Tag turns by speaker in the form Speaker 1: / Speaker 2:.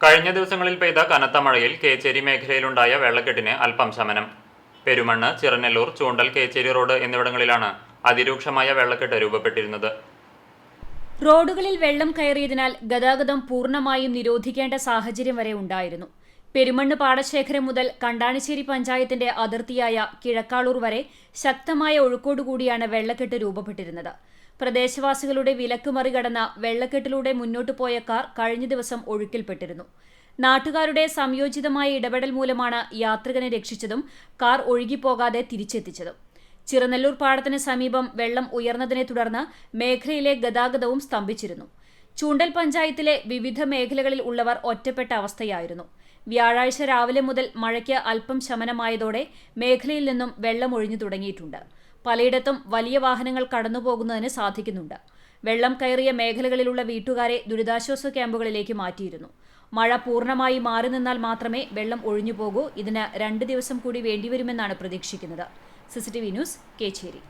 Speaker 1: കഴിഞ്ഞ ദിവസങ്ങളിൽ പെയ്ത കനത്ത മഴയിൽ കേച്ചേരി മേഖലയിലുണ്ടായ വെള്ളക്കെട്ടിന് അല്പം ശമനം. പെരുമണ്ണ് ചിറനെല്ലൂർ ചൂണ്ടൽ കേച്ചേരി റോഡ് എന്നിവിടങ്ങളിലാണ് അതിരൂക്ഷമായ വെള്ളക്കെട്ട് രൂപപ്പെട്ടിരുന്നത്.
Speaker 2: റോഡുകളിൽ വെള്ളം കയറിയതിനാൽ ഗതാഗതം പൂർണമായും നിരോധിക്കേണ്ട സാഹചര്യം വരെ ഉണ്ടായിരുന്നു. പെരുമണ്ണ് പാടശേഖരം മുതൽ കണ്ടാണിശ്ശേരി പഞ്ചായത്തിന്റെ അതിർത്തിയായ കിഴക്കാളൂർ വരെ ശക്തമായ ഒഴുക്കോടുകൂടിയാണ് വെള്ളക്കെട്ട് രൂപപ്പെട്ടിരുന്നത്. പ്രദേശവാസികളുടെ വിലക്ക് മറികടന്ന വെള്ളക്കെട്ടിലൂടെ മുന്നോട്ടു പോയ കാർ കഴിഞ്ഞ ദിവസം ഒഴുക്കിൽപ്പെട്ടിരുന്നു. നാട്ടുകാരുടെ സംയോജിതമായ ഇടപെടൽ മൂലമാണ് യാത്രികനെ രക്ഷിച്ചതും കാർ ഒഴുകിപ്പോകാതെ തിരിച്ചെത്തിച്ചതും. ചിറനെല്ലൂർ പാടത്തിന് സമീപം വെള്ളം ഉയർന്നതിനെ തുടർന്ന് മേഖലയിലെ ഗതാഗതവും സ്തംഭിച്ചിരുന്നു. ചൂണ്ടൽ പഞ്ചായത്തിലെ വിവിധ മേഖലകളിൽ ഉള്ളവർ ഒറ്റപ്പെട്ട അവസ്ഥയായിരുന്നു. വ്യാഴാഴ്ച രാവിലെ മുതൽ മഴയ്ക്ക് അല്പം ശമനമായതോടെ മേഖലയിൽ നിന്നും വെള്ളം ഒഴിഞ്ഞു തുടങ്ങിയിട്ടുണ്ട്. പലയിടത്തും വലിയ വാഹനങ്ങൾ കടന്നുപോകുന്നതിന് സാധിക്കുന്നുണ്ട്. വെള്ളം കയറിയ മേഖലകളിലുള്ള വീട്ടുകാരെ ദുരിതാശ്വാസ ക്യാമ്പുകളിലേക്ക് മാറ്റിയിരുന്നു. മഴ പൂർണമായി മാറി നിന്നാൽ മാത്രമേ വെള്ളം ഒഴിഞ്ഞു പോകൂ. ഇതിന് രണ്ട് ദിവസം കൂടി വേണ്ടിവരുമെന്നാണ് പ്രതീക്ഷിക്കുന്നത്. CCTV news Kecheri.